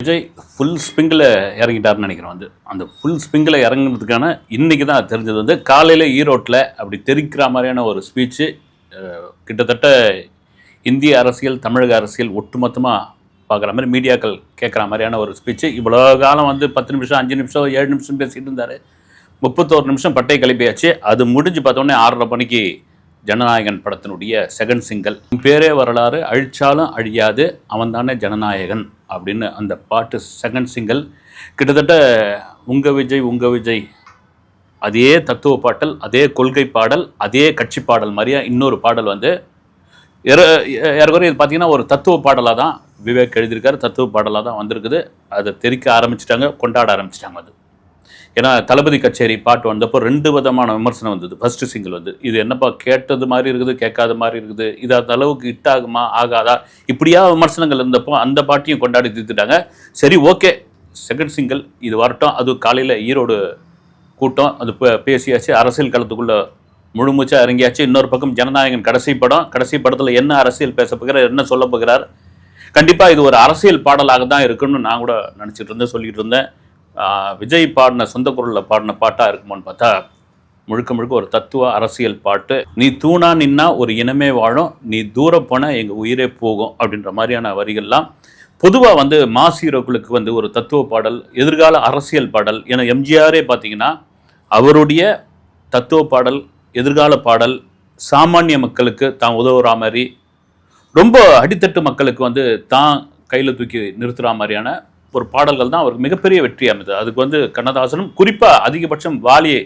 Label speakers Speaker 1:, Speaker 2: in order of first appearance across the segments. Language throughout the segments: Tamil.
Speaker 1: விஜய் ஃபுல் ஸ்பிங்கில் இறங்கிட்டாருன்னு நினைக்கிறேன் வந்து. அந்த ஃபுல் ஸ்பிங்கில் இறங்குனதுக்கான இன்னைக்கு தான் தெரிஞ்சது வந்து காலையில் ஈரோட்டில் அப்படி தெரிக்கிற மாதிரியான ஒரு ஸ்பீச்சு கிட்டத்தட்ட இந்திய அரசியல் தமிழக அரசியல் ஒட்டுமொத்தமாக பார்க்குற மாதிரி மீடியாக்கள் கேட்குற மாதிரியான ஒரு ஸ்பீச்சு இவ்வளோ காலம் வந்து பத்து நிமிஷம் அஞ்சு நிமிஷம் ஏழு நிமிஷம் பேசிகிட்டு இருந்தார். முப்பத்தோரு நிமிஷம் பட்டை கிளப்பியாச்சு அது முடிஞ்சு பார்த்தோன்னே ஆறரை மணிக்கு ஜனநாயகன் படத்தினுடைய செகண்ட் சிங்கிள் பேரே வரலாறு அழிச்சாலும் அழியாது அவன் தானே ஜனநாயகன் அப்படின்னு அந்த பாட்டு செகண்ட் சிங்கிள் கிட்டத்தட்ட உங்க விஜய் உங்க விஜய். அதே தத்துவ பாட்டல் அதே கொள்கை பாடல் அதே கட்சி பாடல் மாதிரியா இன்னொரு பாடல் வந்து ஏறக்குறைய இது பார்த்தீங்கன்னா ஒரு தத்துவ பாடலாக தான் விவேக் எழுதியிருக்காரு தத்துவ பாடலாக தான் வந்திருக்குது. அதை தெரிக்க ஆரம்பிச்சிட்டாங்க கொண்டாட ஆரம்பிச்சிட்டாங்க அது. ஏன்னா தளபதி கச்சேரி பாட்டு வந்தப்போ ரெண்டு விதமான விமர்சனம் வந்தது. ஃபர்ஸ்ட் சிங்கிள் வந்து இது என்னப்பா கேட்டது மாதிரி இருக்குது கேட்காத மாதிரி இருக்குது இது அந்த அளவுக்கு ஹிட் ஆகுமா ஆகாதா? இப்படியா விமர்சனங்கள் இருந்தப்போ அந்த பாட்டையும் கொண்டாடி தீர்த்துட்டாங்க. சரி ஓகே செகண்ட் சிங்கிள் இது வரட்டும். அது காலையில் ஈரோடு கூட்டம் அது பே- பேசியாச்சு. அரசியல் களத்துக்குள்ளே முழுமூச்சா இறங்கியாச்சு. இன்னொரு பக்கம் ஜனநாயகன் கடைசி படம். கடைசி படத்தில் என்ன அரசியல் பேச போகிறார் என்ன சொல்ல போகிறார்? கண்டிப்பாக இது ஒரு அரசியல் பாடலாக தான் இருக்குன்னு நான் கூட நினச்சிட்டு இருந்தேன் சொல்லிட்டு இருந்தேன். விஜய் பாடின சொந்த குரலில் பாடின பாட்டாக இருக்குமோன்னு பார்த்தா முழுக்க முழுக்க ஒரு தத்துவ அரசியல் பாட்டு. நீ தூணா நின்னா ஒரு இனமே வாழும் நீ தூர போன எங்கள் உயிரே போகும் அப்படின்ற மாதிரியான வரிகள்லாம் பொதுவாக வந்து மாஸ் ஹீரோக்களுக்கு வந்து ஒரு தத்துவ பாடல் எதிர்கால அரசியல் பாடல். ஏன்னா எம்ஜிஆரே பார்த்தீங்கன்னா அவருடைய தத்துவ பாடல் எதிர்கால பாடல் சாமானிய மக்களுக்கு தான் உதவுற மாதிரி ரொம்ப அடித்தட்டு மக்களுக்கு வந்து தான் கையில் தூக்கி நிறுத்துகிற மாதிரியான ஒரு பாடல்கள் தான் அவருக்கு மிகப்பெரிய வெற்றி அமைந்தது அதுக்கு வந்து கண்ணதாசனும் குறிப்பாக அதிகபட்சம் வாலியை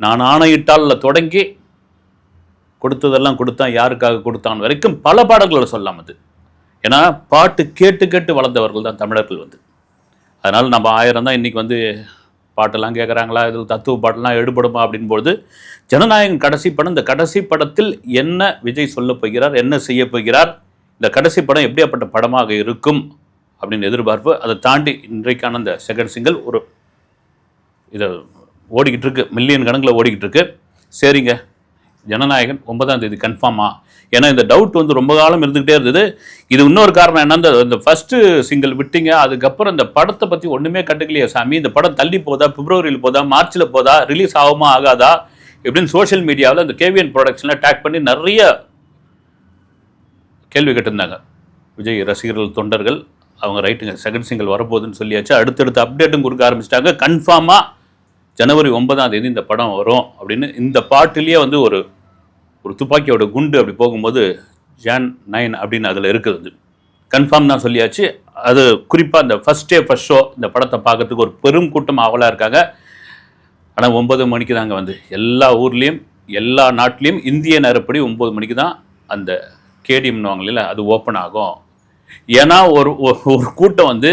Speaker 1: நான் ஆணையிட்டால் தொடங்கி கொடுத்ததெல்லாம் கொடுத்தான் யாருக்காக கொடுத்தான் வரைக்கும் பல பாடல்களை சொல்லலாம் அது. ஏன்னா பாட்டு கேட்டு கேட்டு வளர்ந்தவர்கள் தான் தமிழர்கள் வந்து. அதனால் நம்ம ஆயிரம் தான் இன்றைக்கி வந்து பாட்டெல்லாம் கேட்குறாங்களா இதில் தத்துவ பாட்டெல்லாம் எடுபடுமா அப்படின்போது ஜனநாயகன் கடைசி படம் இந்த கடைசி படத்தில் என்ன விஜய் சொல்லப் போகிறார் என்ன செய்ய போகிறார் இந்த கடைசி படம் எப்படியாப்பட்ட படமாக இருக்கும் அப்படின்னு எதிர்பார்ப்பு அதை தாண்டி இன்றைக்கான அந்த செகண்ட் சிங்கிள் ஒரு இதை ஓடிக்கிட்டு இருக்கு. மில்லியன் கணக்கில் ஓடிக்கிட்டு இருக்கு. சரிங்க. ஜனநாயகன் ஒன்பதாம் தேதி கன்ஃபார்மா ஏன்னா இந்த டவுட் வந்து ரொம்ப காலம் இருந்துகிட்டே இருந்தது. இது இன்னொரு காரணம் என்ன இந்த இந்த ஃபஸ்ட்டு சிங்கிள் விட்டீங்க. அதுக்கப்புறம் இந்த படத்தை பற்றி ஒன்றுமே கட்டுக்கலையே சாமி. இந்த படம் தள்ளி போதா பிப்ரவரியில் போதா மார்ச்சில் போதா ரிலீஸ் ஆகுமா ஆகாதா? இப்படின்னு சோஷியல் மீடியாவில் இந்த கேவிஎன் ப்ரொடக்ஷனில் டேக் பண்ணி நிறைய கேள்வி கேட்டிருந்தாங்க. விஜய் ரசிகர்கள் தொண்டர்கள் அவங்க ரைட்டுங்க செகண்ட் சிங்கிள் வரப்போகுதுன்னு சொல்லியாச்சு. அடுத்தடுத்த அப்டேட்டும் கொடுக்க ஆரம்பிச்சிட்டாங்க. கன்ஃபார்மாக ஜனவரி ஒன்பதாம் தேதி இந்த படம் வரும் அப்படின்னு இந்த பாட்டிலேயே வந்து ஒரு ஒரு துப்பாக்கியோட குண்டு அப்படி போகும்போது ஜான் நைன் அப்படின்னு அதில் இருக்குது கன்ஃபார்ம் தான் சொல்லியாச்சு. அது குறிப்பாக இந்த ஃபஸ்ட் டே ஃபஸ்ட் ஷோ இந்த படத்தை பார்க்கறதுக்கு ஒரு பெரும் கூட்டம் ஆவலாக இருக்காங்க. ஆனால் ஒன்பது மணிக்கு தாங்க வந்து எல்லா ஊர்லேயும் எல்லா நாட்டிலையும் இந்திய நேரப்படி ஒம்பது மணிக்கு தான் அந்த கேடிஎம்னு வாங்கல அது ஓப்பன் ஆகும். ஏன்னா ஒரு ஒரு- ஒரு கூட்டம் வந்து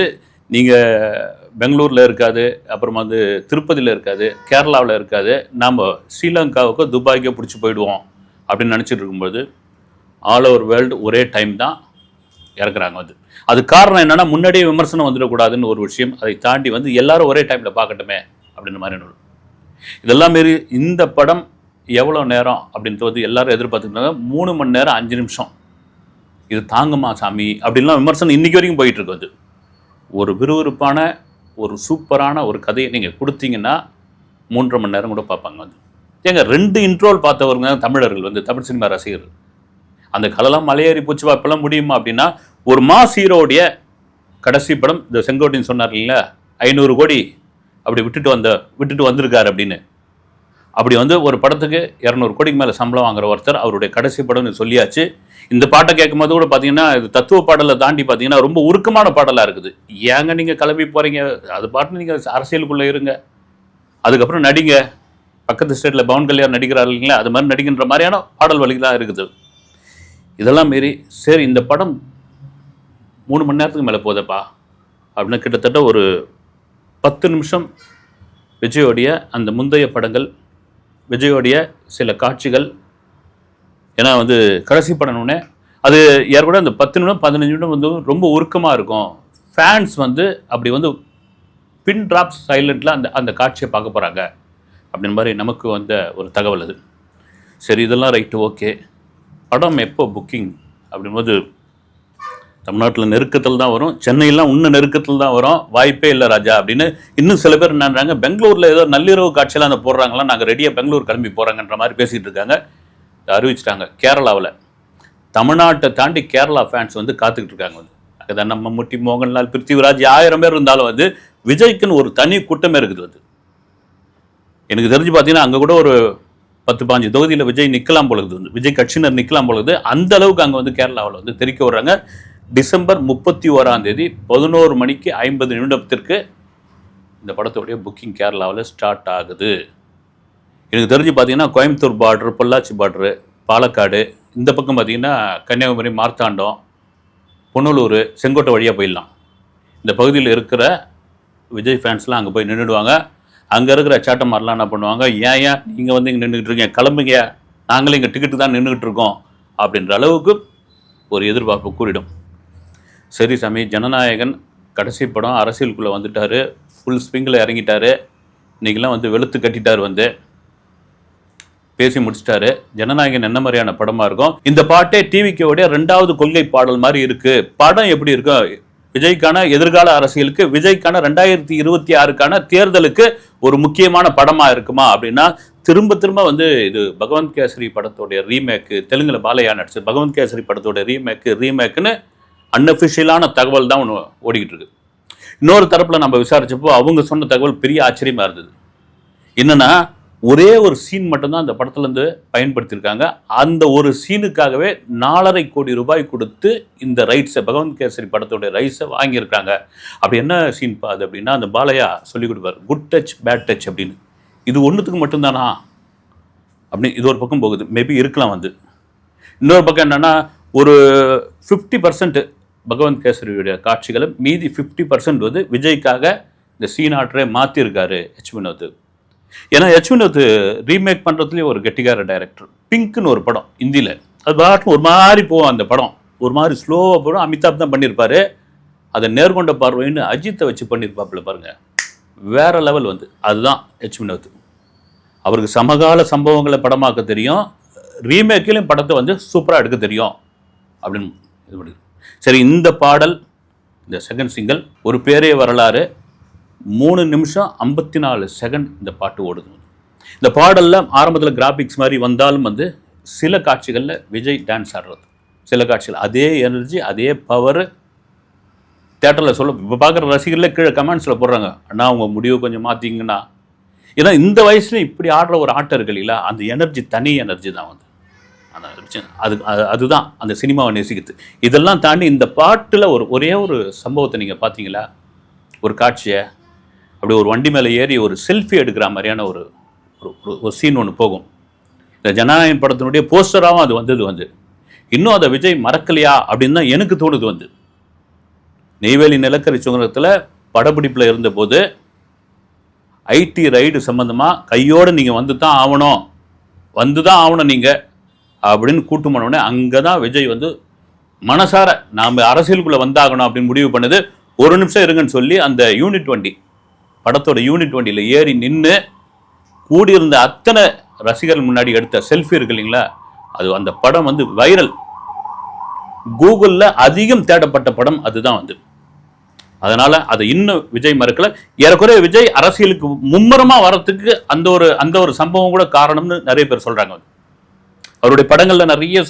Speaker 1: நீங்கள் பெங்களூரில் இருக்காது அப்புறமா வந்து திருப்பதியில் இருக்காது கேரளாவில் இருக்காது நாம் ஸ்ரீலங்காவுக்கோ துபாய்க்கோ பிடிச்சி போயிடுவோம் அப்படின்னு நினச்சிட்டு இருக்கும்போது ஆல் ஓவர் வேர்ல்டு ஒரே டைம் தான் இறக்குறாங்க வந்து. அது காரணம் என்னென்னா முன்னாடியே விமர்சனம் வந்துடக்கூடாதுன்னு ஒரு விஷயம் அதை தாண்டி வந்து எல்லாரும் ஒரே டைமில் பார்க்கட்டுமே அப்படின்ற மாதிரி நூல் இதெல்லாம் மாரி இந்த படம் எவ்வளோ நேரம் அப்படின்றது வந்து எல்லாரும் எதிர்பார்த்துக்கிட்டாங்க மூணு மணி நேரம் அஞ்சு நிமிஷம். இது தாங்குமா சாமி? அப்படின்லாம் விமர்சனம் இன்னைக்கு வரைக்கும் போயிட்டு இருக்கு ஒரு விறுவிறுப்பான ஒரு சூப்பரான ஒரு கதையை நீங்கள் கொடுத்தீங்கன்னா மூன்றரை மணி நேரம் கூட பார்ப்பாங்க வந்து ஏங்க ரெண்டு இன்ட்ரோல் பார்த்தவங்க தமிழர்கள் வந்து தமிழ் சினிமா ரசிகர்கள். அந்த கதைலாம் மலையேறி போச்சு இப்பெல்லாம் முடியுமா அப்படின்னா ஒரு மாஸ் ஹீரோடைய கடைசி படம் இந்த செங்கோட்டையன் சொன்னார் இல்லைங்களா ஐநூறு கோடி அப்படி விட்டுட்டு வந்த விட்டுட்டு வந்திருக்காரு அப்படின்னு. அப்படி வந்து ஒரு படத்துக்கு இரநூறு கோடிக்கு மேலே சம்பளம் வாங்குற ஒருத்தர் அவருடைய கடைசி படம்னு சொல்லியாச்சு. இந்த பாட்டை கேட்கும்போது கூட பார்த்தீங்கன்னா இது தத்துவ பாடலை தாண்டி பார்த்தீங்கன்னா ரொம்ப உருக்கமான பாடலாக இருக்குது. ஏங்க நீங்கள் கிளம்பி போகிறீங்க அது பாட்டு நீங்கள் அரசியலுக்குள்ளே இருங்க. அதுக்கப்புறம் நடிங்க. பக்கத்து ஸ்டேட்டில் பவன் கல்யாண் நடிக்கிறார் இல்லைங்களா? அது மாதிரி நடிக்கின்ற மாதிரியான பாடல் வழிகளாக இருக்குது. இதெல்லாம் மீறி சரி இந்த படம் மூணு மணி நேரத்துக்கு மேலே போதப்பா. அப்படின்னு கிட்டத்தட்ட ஒரு பத்து நிமிஷம் விஜயோடைய அந்த முந்தைய படங்கள் விஜயோடைய சில காட்சிகள். ஏன்னா வந்து கடைசி படம்னே அது ஏற்கனவே அந்த பத்து நிமிடம் பதினஞ்சு நிமிடம் வந்து ரொம்ப உருக்கமாக இருக்கும். ஃபேன்ஸ் வந்து அப்படி வந்து பின் ட்ராப் சைலண்டில் அந்த அந்த காட்சியை பார்க்க போகிறாங்க அப்படின்ற மாதிரி நமக்கு வந்த ஒரு தகவல் அது. சரி இதெல்லாம் ரைட்டு ஓகே படம் எப்போ புக்கிங் அப்படின்போது தமிழ்நாட்டில் நெருக்கத்தில் தான் வரும். சென்னையெல்லாம் இன்னும் நெருக்கத்தில் தான் வரும். வாய்ப்பே இல்லை ராஜா அப்படின்னு இன்னும் சில பேர் என்னன்றாங்க பெங்களூரில் ஏதோ நள்ளிரவு காட்சியெல்லாம் அந்த போடுறாங்களாம் நாங்கள் ரெடியாக பெங்களூர் கிளம்பி போகிறாங்கன்ற மாதிரி பேசிகிட்டு இருக்காங்க. அறிவிச்சிட்டாங்க கேரளாவில். தமிழ்நாட்டை தாண்டி கேரளா ஃபேன்ஸ் வந்து காத்துக்கிட்டு இருக்காங்க வந்து. அதுதான் நம்ம முட்டி மோகன்லால் பிருத்திவிராஜ் ஆயிரம் பேர் இருந்தாலும் வந்து விஜய்க்குன்னு ஒரு தனி கூட்டமே இருக்குது வந்து. எனக்கு தெரிஞ்சு பார்த்தீங்கன்னா அங்கே கூட ஒரு பத்து பாஞ்சு தொகுதியில் விஜய் நிற்கலாம் பொழுது வந்து. விஜய் கட்சியினர் நிற்கலாம் பொழுது அந்த அளவுக்கு அங்கே வந்து கேரளாவில் வந்து தெரிக்க விடுறாங்க டிசம்பர் முப்பத்தி ஓராம் தேதி பதினோரு மணிக்கு ஐம்பது நிமிடத்திற்கு இந்த படத்துடைய புக்கிங் கேரளாவில் ஸ்டார்ட் ஆகுது. எனக்கு தெரிஞ்சு பார்த்தீங்கன்னா கோயம்புத்தூர் பார்டரு பொள்ளாச்சி பார்டரு பாலக்காடு இந்த பக்கம் பார்த்தீங்கன்னா கன்னியாகுமரி மார்த்தாண்டம் பொன்னலூர் செங்கோட்டை வழியாக போயிடலாம். இந்த பகுதியில் இருக்கிற விஜய் ஃபேன்ஸ்லாம் அங்கே போய் நின்றுடுவாங்க அங்கே இருக்கிற சாட்டமாரெலாம் என்ன பண்ணுவாங்க? ஏன் ஏன் நீங்கள் வந்து இங்கே நின்றுக்கிட்டு இருக்கீங்க? கிளம்புங்க. நாங்களும் இங்கே டிக்கெட்டு தான் நின்றுக்கிட்டு இருக்கோம். அப்படின்ற அளவுக்கு ஒரு எதிர்பார்ப்பு கூறிடும் சரி சாமி ஜனநாயகன் கடைசி படம் அரசியலுக்குள்ளே வந்துட்டார். ஃபுல் ஸ்விங்கில் இறங்கிட்டாரு. இன்றைக்கெல்லாம் வந்து வெளுத்து கட்டிட்டார் வந்து. பேசி முடிச்சிட்டாரு. ஜனநாயகன் என்ன மாதிரியான படமாக இருக்கும்? இந்த பாட்டே டிவிக்கோடைய ரெண்டாவது கொள்கை பாடல் மாதிரி இருக்குது படம் எப்படி இருக்கும்? விஜய்க்கான எதிர்கால அரசியலுக்கு விஜய்க்கான ரெண்டாயிரத்தி இருபத்தி ஆறுக்கான தேர்தலுக்கு ஒரு முக்கியமான படமாக இருக்குமா அப்படின்னா திரும்ப திரும்ப வந்து இது பகவந்த் கேசரி படத்தோடைய ரீமேக்கு தெலுங்கில் பாலையா நடிச்சு பகவந்த் கேசரி படத்தோட ரீமேக்கு ரீமேக்குன்னு அன்அஃபிஷியலான தகவல் தான் ஒன்று ஓடிக்கிட்டு இருக்கு. இன்னொரு தரப்பில் நம்ம விசாரிச்சப்போ அவங்க சொன்ன தகவல் பெரிய ஆச்சரியமாக இருந்தது. என்னென்னா ஒரே ஒரு சீன் மட்டும்தான் அந்த படத்துலேருந்து பயன்படுத்தியிருக்காங்க. அந்த ஒரு சீனுக்காகவே நாலரை கோடி ரூபாய் கொடுத்து இந்த ரைட்ஸை பகவந்த் கேசரி படத்தோடைய ரைட்ஸை வாங்கியிருக்காங்க. அப்படி என்ன சீன் பாது அப்படின்னா அந்த பாலையா சொல்லி கொடுப்பார் குட் டச் பேட் டச் அப்படின்னு. இது ஒன்றுத்துக்கு மட்டும்தானா? அப்படி இது ஒரு பக்கம் போகுது. மேபி இருக்கலாம் வந்து. இன்னொரு பக்கம் என்னென்னா ஒரு ஃபிஃப்டி பர்சன்ட் பகவந்த் கேசரியுடைய காட்சிகளை மீதி ஃபிஃப்டி பர்சன்ட் வந்து விஜய்க்காக இந்த சீனாட்டரே மாற்றிருக்காரு ஹெச் வினோத். ஏன்னா ஹெச் வினோத் ரீமேக் பண்ணுறதுலேயே ஒரு கெட்டிக்கார டைரக்டர் பிங்க்னு ஒரு படம் ஹிந்தியில் அது பாட்டு ஒரு மாதிரி போகும் அந்த படம். ஒரு மாதிரி ஸ்லோவாக போடும். அமிதாப் தான் பண்ணியிருப்பாரு அதை நேர்கொண்ட பார்வைன்னு அஜித்தை வச்சு பண்ணியிருப்பாப்புல பாருங்கள் வேற லெவல் வந்து. அதுதான் ஹெச் வினோத். அவருக்கு சமகால சம்பவங்களை படமாக்க தெரியும். ரீமேக்கிலையும் படத்தை வந்து சூப்பராக எடுக்க தெரியும். அப்படின்னு இது பண்ணி சரி இந்த பாடல் இந்த செகண்ட் சிங்கிள் ஒரு பேரே வரலாறு. மூணு நிமிஷம் ஐம்பத்தி நாலு செகண்ட் இந்த பாட்டு ஓடுது. இந்த பாடலில் ஆரம்பத்தில் கிராஃபிக்ஸ் மாதிரி வந்தாலும் வந்து சில காட்சிகளில் விஜய் டான்ஸ் ஆடுறது. சில காட்சிகள் அதே எனர்ஜி அதே பவர் தேட்டரில் சொல்ல இப்போ பார்க்குற ரசிகர்களே கீழே கமெண்ட்ஸில் போடுறாங்க அண்ணா உங்கள் முடிவு கொஞ்சம் மாற்றிங்கன்னா ஏன்னா இந்த வயசுல இப்படி ஆடுற ஒரு ஆட்டம் இருக்கு இல்லைங்களா? அந்த எனர்ஜி தனி எனர்ஜி தான் வந்து. அந்த அது அது- அதுதான் அந்த சினிமாவை நேசிக்கிறது. இதெல்லாம் தாண்டி இந்த பாட்டில் ஒரு ஒரே ஒரு சம்பவத்தை நீங்கள் பார்த்தீங்களா? ஒரு காட்சியை அப்படி ஒரு வண்டி மேலே ஏறி ஒரு செல்ஃபி எடுக்கிற மாதிரியான ஒரு ஒரு- ஒரு- சீன் ஒன்று போகும். இந்த ஜனநாயகம் படத்தினுடைய போஸ்டராகவும் அது வந்தது வந்து. இன்னும் அதை விஜய் மறக்கலையா அப்படின்னு தான் எனக்கு தோணுது வந்து. நெய்வேலி நிலக்கரி சுதந்திரத்தில் படப்பிடிப்பில் இருந்தபோது ஐடி ரைடு சம்மந்தமாக கையோடு நீங்கள் வந்து தான் ஆகணும். வந்து தான் ஆகணும் நீங்கள் அப்படின்னு கூட்டு போனோடனே அங்கே தான் விஜய் வந்து மனசார நாம் அரசியலுக்குள்ளே வந்தாகணும் அப்படின்னு முடிவு பண்ணது. ஒரு நிமிஷம் இருங்கன்னு சொல்லி அந்த யூனிட் வண்டி படத்தோட யூனிட் வண்டியில் ஏறி நின்று கூடியிருந்த அத்தனை ரசிகர்கள் முன்னாடி எடுத்த செல்ஃபி இருக்கு இல்லைங்களா? அது அந்த படம் வந்து வைரல் கூகுளில் அதிகம் தேடப்பட்ட படம் அதுதான் வந்து. அதனால் அதை இன்னும் விஜய் மறுக்கல. ஏறக்குறைய விஜய் அரசியலுக்கு மும்முரமாக வரத்துக்கு அந்த ஒரு அந்த ஒரு சம்பவம் கூட காரணம்னு நிறைய பேர் சொல்கிறாங்க வந்து. அவருடைய படங்களில் நிறைய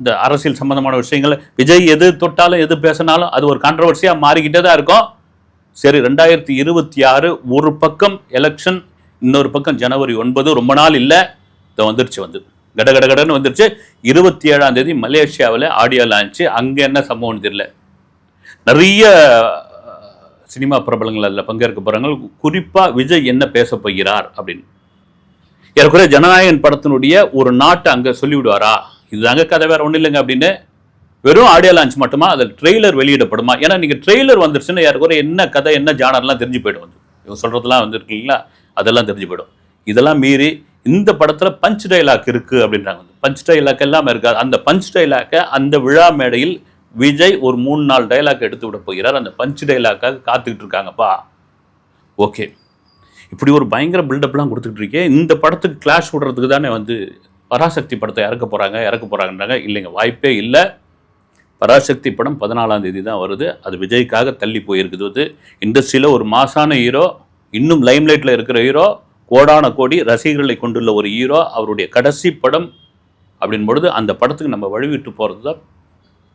Speaker 1: இந்த அரசியல் சம்பந்தமான விஷயங்கள் விஜய் எது தொட்டாலும் எது பேசினாலும் அது ஒரு கான்ட்ரவர்சியாக மாறிக்கிட்டே தான் இருக்கும். சரி ரெண்டாயிரத்தி இருபத்தி ஆறு ஒரு பக்கம் எலெக்ஷன் இன்னொரு பக்கம் ஜனவரி ஒன்பது ரொம்ப நாள் இல்லை இதை வந்துருச்சு வந்து. கட கட கடன்னு வந்துருச்சு. இருபத்தி ஏழாம் தேதி மலேசியாவில் ஆடியோ லான்ச்சு அங்கே என்ன சம்பவம்னு தெரியல. நிறைய சினிமா பிரபலங்கள் அதில் பங்கேற்க போகிறாங்க குறிப்பாக விஜய் என்ன பேச போகிறார் அப்படின்னு. ஏறக்குறைய ஜனநாயகன் படத்தினுடைய ஒரு நாட்டை அங்கே சொல்லிவிடுவாரா? இதுதாங்க கதை வேற ஒன்றும் இல்லைங்க அப்படின்னு வெறும் ஆடியோ லான்ச் மட்டுமா? அதில் ட்ரெய்லர் வெளியிடப்படுமா? ஏன்னா நீங்கள் ட்ரெய்லர் வந்துருச்சுன்னா ஏறக்குறைய என்ன கதை என்ன ஜானர்லாம் தெரிஞ்சு போயிடும் வந்து. இவங்க சொல்கிறதுலாம் வந்துருக்கு இல்லைங்களா? அதெல்லாம் தெரிஞ்சு போயிடும். இதெல்லாம் மீறி இந்த படத்தில் பஞ்ச் டைலாக் இருக்குது அப்படின்றாங்க வந்து. பஞ்ச் டைலாக் எல்லாமே இருக்காது அந்த பஞ்ச் டைலாக்கை அந்த விழா மேடையில் விஜய் ஒரு மூணு நாள் டைலாக் எடுத்து விட போகிறார். அந்த பஞ்ச் டைலாக்காக காத்துக்கிட்டு இருக்காங்கப்பா. ஓகே. இப்படி ஒரு பயங்கர பில்டப்லாம் கொடுத்துட்டு இருக்கேன் இந்த படத்துக்கு கிளாஷ் விடுறதுக்கு தானே வந்து பராசக்தி படத்தை இறக்க போகிறாங்க இறக்க போகிறாங்கன்றாங்க இல்லைங்க வாய்ப்பே இல்லை. பராசக்தி படம் பதினாலாம் தேதி தான் வருது. அது விஜய்க்காக தள்ளி போயிருக்குது வந்து. இண்டஸ்ட்ரியில் ஒரு மாசான ஹீரோ இன்னும் லைம்லைட்டில் இருக்கிற ஹீரோ கோடான கோடி ரசிகர்களை கொண்டுள்ள ஒரு ஹீரோ அவருடைய கடைசி படம் அப்படின் பொழுது அந்த படத்துக்கு நம்ம வழிவிட்டு போகிறது தான்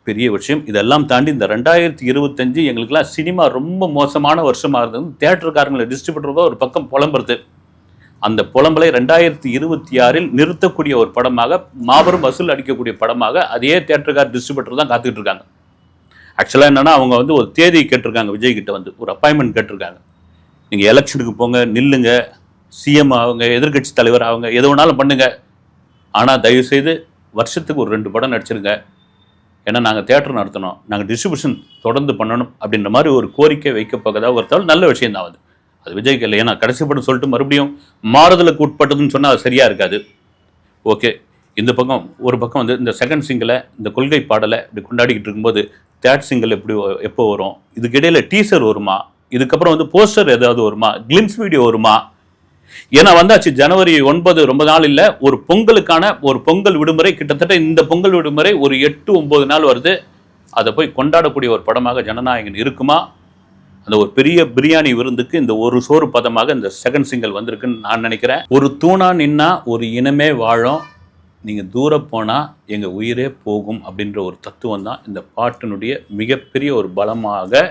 Speaker 1: பெரிய விஷயம். இதெல்லாம் தாண்டி இந்த ரெண்டாயிரத்தி இருபத்தஞ்சு எங்களுக்கெல்லாம் சினிமா ரொம்ப மோசமான வருஷமாக இருந்தது. தேட்டருக்காரங்களை டிஸ்ட்ரிபியூட்டர் ஒரு பக்கம் புலம்புறது. அந்த புலம்பலை ரெண்டாயிரத்தி இருபத்தி ஆறில் நிறுத்தக்கூடிய ஒரு படமாக மாபெரும் வசூல் அடிக்கக்கூடிய படமாக அதே தேட்டருக்கார் டிஸ்ட்ரிபியூட்டர் தான் காத்துக்கிட்டு இருக்காங்க. ஆக்சுவலாக என்னென்னா அவங்க வந்து ஒரு தேதி கேட்டிருக்காங்க விஜய் கிட்ட வந்து. ஒரு அப்பாயின்மெண்ட் கேட்டிருக்காங்க. நீங்கள் எலெக்ஷனுக்கு போங்க நில்லுங்க. சிஎம் அவங்க எதிர்க்கட்சி தலைவர் அவங்க எது வேணாலும் பண்ணுங்க. ஆனால் தயவுசெய்து வருஷத்துக்கு ஒரு ரெண்டு படம் நடிச்சிருங்க. ஏன்னா நாங்கள் தேட்டர் நடத்தணும் நாங்கள் டிஸ்ட்ரிபியூஷன் தொடர்ந்து பண்ணணும் அப்படின்ற மாதிரி ஒரு கோரிக்கை வைக்க போகிறதா தவிர நல்ல விஷயம் தான் அது. அது விஜய்க்கு இல்லை. ஏன்னா கடைசி படம் சொல்லிட்டு மறுபடியும் மாறுதலுக்கு உட்பட்டதுன்னு சொன்னால் அது சரியாக இருக்காது. ஓகே இந்த பக்கம் ஒரு பக்கம் வந்து இந்த செகண்ட் சிங்கிளை இந்த கொள்கை பாடலை இப்படி கொண்டாடிக்கிட்டு இருக்கும்போது தேர்ட் சிங்கிள் எப்படி எப்போ வரும்? இதுக்கிடையில் டீசர் வருமா? இதுக்கப்புறம் வந்து போஸ்டர் ஏதாவது வருமா? கிளிம்ஸ் வீடியோ வருமா? ஏன்னா வந்தாச்சு ஜனவரி ஒன்பது ரொம்ப நாள் இல்லை. ஒரு பொங்கலுக்கான ஒரு பொங்கல் விடுமுறை கிட்டத்தட்ட இந்த பொங்கல் விடுமுறை ஒரு எட்டு ஒன்பது நாள் வருது. அதை போய் கொண்டாடக்கூடிய ஒரு படமாக ஜனநாயகன் இருக்குமா? அந்த ஒரு பெரிய பிரியாணி விருந்துக்கு இந்த ஒரு சோறு பதமாக இந்த செகண்ட் சிங்கிள் வந்திருக்குன்னு நான் நினைக்கிறேன். ஒரு தூணா நின்னா ஒரு இனமே வாழும். நீங்கள் தூர போனால் எங்கள் உயிரே போகும் அப்படின்ற ஒரு தத்துவம் தான் இந்த பாட்டினுடைய மிகப்பெரிய ஒரு பலமாக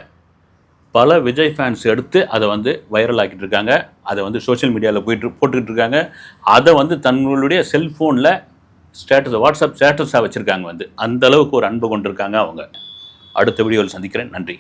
Speaker 1: பல விஜய் ஃபேன்ஸ் எடுத்து அதை வந்து வைரல் ஆக்கிட்டு இருக்காங்க. அதை வந்து சோஷியல் மீடியாவில் போயிட்டு போட்டுக்கிட்டு இருக்காங்க. அதை வந்து தங்களுடைய செல்ஃபோனில் ஸ்டேட்டஸ் வாட்ஸ்அப் ஸ்டேட்டஸாக வச்சுருக்காங்க வந்து. அந்த அளவுக்கு ஒரு அன்பு கொண்டிருக்காங்க அவங்க. அடுத்த வீடியோவில் சந்திக்கிறேன். நன்றி.